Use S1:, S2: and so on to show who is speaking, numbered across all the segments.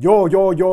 S1: โยโยโย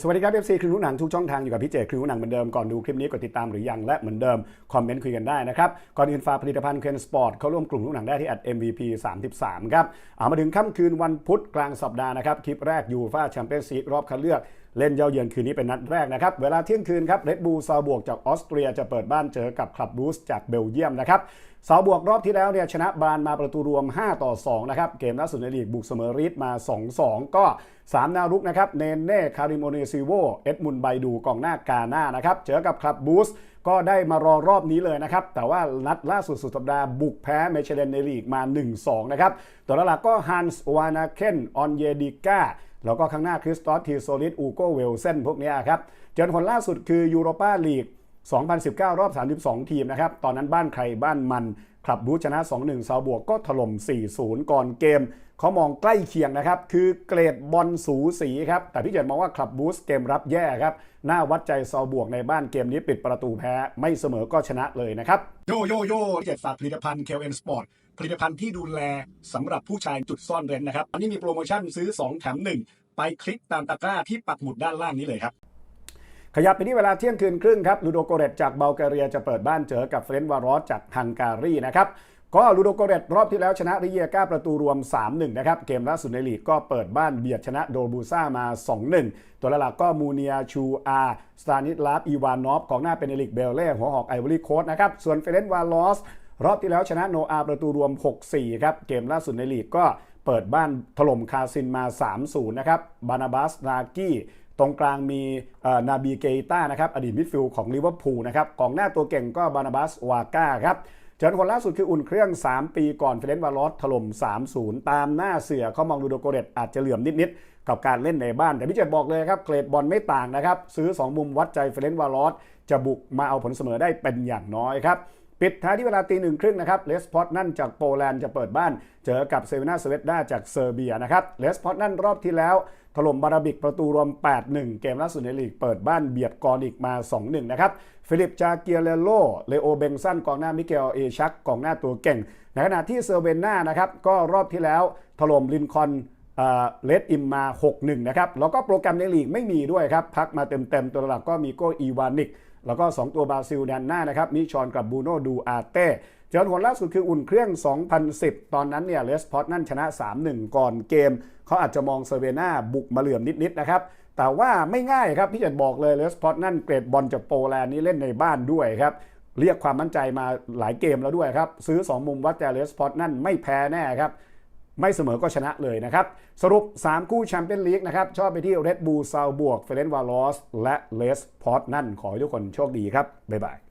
S1: สวัสดีครับเอฟซีคลิปหนังทุกช่องทางอยู่กับพี่เจคลิปหนังเหมือนเดิมก่อนดูคลิปนี้กดติดตามหรือยังและเหมือนเดิม คอมเมนต์คุยกันได้นะครับ ก่อนอื่นฝากผลิตภัณฑ์เคนสปอร์ตเข้าร่วมกลุ่มลูกหนังได้ที่ MVP 33 ครับเอามาถึงค่ำคืนวันพุธกลางสัปดาห์นะครับ คลิปแรกยูฟ่าแชมเปี้ยนส์ลีกรอบคัดเลือกเล่นเย้าเยือนคืนนี้เป็นนัดแรกนะครับ เวลาเที่ยงคืนครับเรดบูลซาวบวกจากออสเตรียจะเปิดบ้านเจอกับคลับบูสจากเบลเยียมนะครับเสาบวกรอบที่แล้วเนี่ยชนะบานมาประตูรวม 5 ต่อ 2 นะครับ เกมล่าสุดในลีกบุกเสมอรีดมา 2-2 ก็ 3นวรุกนะครับ เนเน่ คาริโมเนซิโว เอ็ดมุนไบดูกองหน้ากาหน้านะครับ เจอกับคลับบูสก็ได้มารอรอบนี้เลยนะครับ แต่ว่านัดล่าสุดสุดสัปดาห์บุกแพ้เมเชเลนในลีกมา 1-2 นะครับ ตัวหลักก็ฮันส์วานาเคนออนเยดิก้า แล้วก็ข้างหน้าคริสตอสทีโซลิสอูโกเวลเซนพวกนี้ครับเจนคนล่าสุดคือยูโรปาลีก 2019 รอบ 32 ทีมนะครับ ตอนนั้นบ้านใครบ้านมันคลับบูชนะ 2-1ซาวบวกก็ถล่ม 4-0 ก่อนเกม เขามองใกล้เคียงนะครับ คือเกรดบอลสูสีครับ แต่พี่เจดมองว่าคลับบูสเกมรับแย่ครับ หน้าวัดใจซาวบวกในบ้านเกมนี้ปิดประตูแพ้ ไม่เสมอก็ชนะเลยนะครับ โยโยโย่พี่เจดฝากผลิตภัณฑ์ KLN Sport ผลิตภัณฑ์ที่ดูแลสำหรับผู้ชายจุดซ่อนเร้นนะครับอันนี้มีโปรโมชั่นซื้อ 2 แถม 1 ไปคลิกตามตะกร้าที่ปักหมุดด้านล่างนี้เลยครับ ขยับไปที่เวลาเที่ยงคืนครึ่งครับลูโดโกเรตจากเบลแกเรียจะเปิดบ้านเจอกับเฟรนวารอสจากฮังการีนะครับก็ลูโดโกเรตรอบที่แล้วชนะริเยก้าประตูรวม 3-1 นะครับ เกมล่าสุดในลีกก็เปิดบ้านเบียดชนะโดบูซ่ามา 2-1 ตัวหลักก็มูเนียชูอาสตานิสลาฟอีวานอฟของหน้าเป็นเอลิกเบลเล่หัวหอกไอวอรี่โคสนะครับ ส่วนเฟรนวารอสรอบที่แล้วชนะโนอาประตูรวม 6-4 ครับ เกมล่าสุดในลีกก็เปิดบ้านถล่มคาซินมา 3-0 นะครับ บานาบัสนากี้ ตรงกลางมีนาบีเกต้านะครับ อดีตมิดฟิลด์ของลิเวอร์พูลนะครับ กองหน้าตัวเก่งก็บานาบัสวาก้าครับเจอคนล่าสุดคืออุ่นเครื่อง 3 ปีก่อนเฟรนวาลอสถล่ม 3-0 ตามหน้าเสือเขามองดูโดโกเรตอาจจะเหลื่อมนิด ๆ กับการเล่นในบ้าน แต่พี่เจดบอกเลยครับเกรดบอลไม่ต่างนะครับ ซื้อ 2 มุมวัดใจเฟรนวาลอสจะบุกมาเอาผลเสมอได้เป็นอย่างน้อยครับ ปิดท้ายที่เวลาตีหนึ่งครึ่งนะครับเลสพอตนั่นจากโปแลนด์จะเปิดบ้าน เจอกับเซเวนาสเวตดาจากเซอร์เบียนะครับเลสพอตนั่นรอบที่แล้วถล่มบาราบิกประตูรวม 8-1 เกมล่าสุดในลีกเปิดบ้านเบียดกอนิกมา 2-1 นะครับ ฟิลิปจาเกียเลโล เลโอเบงซันกองหน้ามิเกลเอชักกองหน้าตัวเก่ง ในขณะที่เซอร์เวนนานะครับ ก็รอบที่แล้วถล่มลินคอน เลดอิมมา 6-1 นะครับ แล้วก็โปรแกรมในลีกไม่มีด้วยครับ พักมาเต็มๆ ตัวหลักก็มีโกอีวานิก แล้วก็ 2 ตัวบราซิลแดนหน้านะครับ มิชอนกับบูโนดูอาเต้เจอผลล่าสุดคืออุ่นเครื่อง 2010 ตอนนั้นเนี่ยเลสพอตนั่นชนะ 3-1 ก่อนเกม เขาอาจจะมองเซเวน่าบุกมาเหลื่อมนิดๆ นะครับ แต่ว่าไม่ง่ายครับพี่จะบอกเลยเลสพอตนั่นเกรดบอลจากโปแลนด์นี่เล่นในบ้านด้วยครับ เรียกความมั่นใจมาหลายเกมแล้วด้วยครับ ซื้อ 2 มุมวัดแต่เลสพอตนั่นไม่แพ้แน่ครับ ไม่เสมอก็ชนะเลยนะครับ สรุป 3 คู่แชมเปี้ยนลีกนะครับ ชอบไปที่เรดบูลซาวบวกเฟรนวาลอสและเลสพอตนั่นขอให้ทุกคนโชคดีครับ บ๊ายบาย